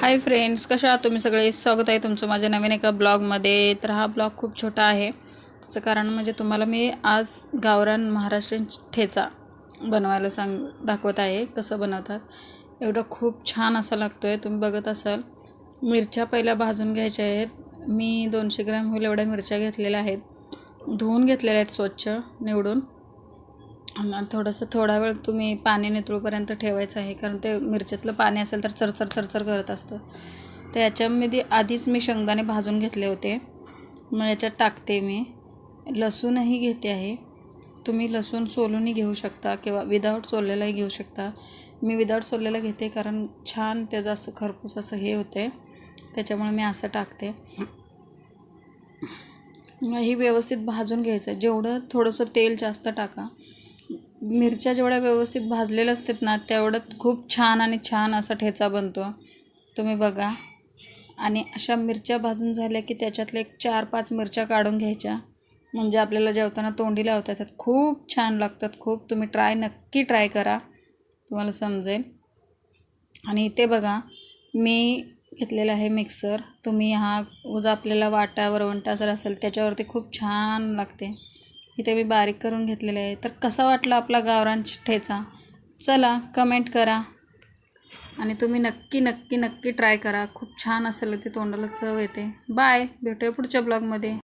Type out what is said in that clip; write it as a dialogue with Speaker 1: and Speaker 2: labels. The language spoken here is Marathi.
Speaker 1: हाय फ्रेंड्स कशा आहात तुम्ही सगळे? स्वागत आहे तुमचं माझ्या नवीन एका ब्लॉगमध्ये. तर हा ब्लॉग खूप छोटा आहे. त्याचं कारण म्हणजे तुम्हाला मी आज गावरान महाराष्ट्रीयन ठेचा बनवायला सांग दाखवत आहे. कसं बनवतात? एवढं खूप छान असा लागतो आहे तुम्ही बघत असाल. मिरच्या पहिल्या भाजून घ्यायच्या आहेत. मी दोनशे ग्रॅम होईल एवढ्या मिरच्या घेतलेल्या आहेत. धुवून घेतलेल्या आहेत स्वच्छ निवडून. आणि थोडंसं थोडा वेळ तुम्ही पाणी नितळूपर्यंत ठेवायचं आहे कारण ते मिरच्यातलं पाणी असेल तर चरचर चरचर करत असतं. तर याच्यामध्ये आधीच मी शेंगदाणे भाजून घेतले होते. मग याच्यात टाकते मी. लसूणही घेते आहे. तुम्ही लसूण सोलूनही घेऊ शकता किंवा विदाऊट सोललेलाही घेऊ शकता. मी विदाऊट सोललेला घेते कारण छान त्याचं असं खरपूस असं हे होते. त्याच्यामुळे मी असं टाकते. ही व्यवस्थित भाजून घ्यायचं. जेवढं थोडंसं तेल जास्त टाका. मिरच्या जेवढ्या व्यवस्थित भाजलेल्या असतात ना तेवढं खूप छान आणि छान असा ठेचा बनतो. तुम्ही बघा. आणि अशा मिरच्या भाजून झाल्या की त्याच्यातल्या एक चार पाच मिरच्या काढून घ्यायच्या. म्हणजे आपल्याला जेवताना तोंडी लावता येतात. खूप छान लागतात. खूप तुम्ही ट्राय नक्की ट्राय करा. तुम्हाला समजेल. आणि इथे बघा मी घेतलेला आहे मिक्सर. तुम्ही हा उजा आपल्याला वाटा वरवंटा जर असेल त्याच्यावरती खूप छान लागते. इथे मी बारीक करून घेतलेले आहे. तर कसा वाटला आपला गावरान ठेचा? चला कमेंट करा. आणि तुम्ही नक्की नक्की नक्की ट्राय करा. खूप छान असेल ते तोंडाला चव येते. बाय भेटूया पुढच्या ब्लॉगमध्ये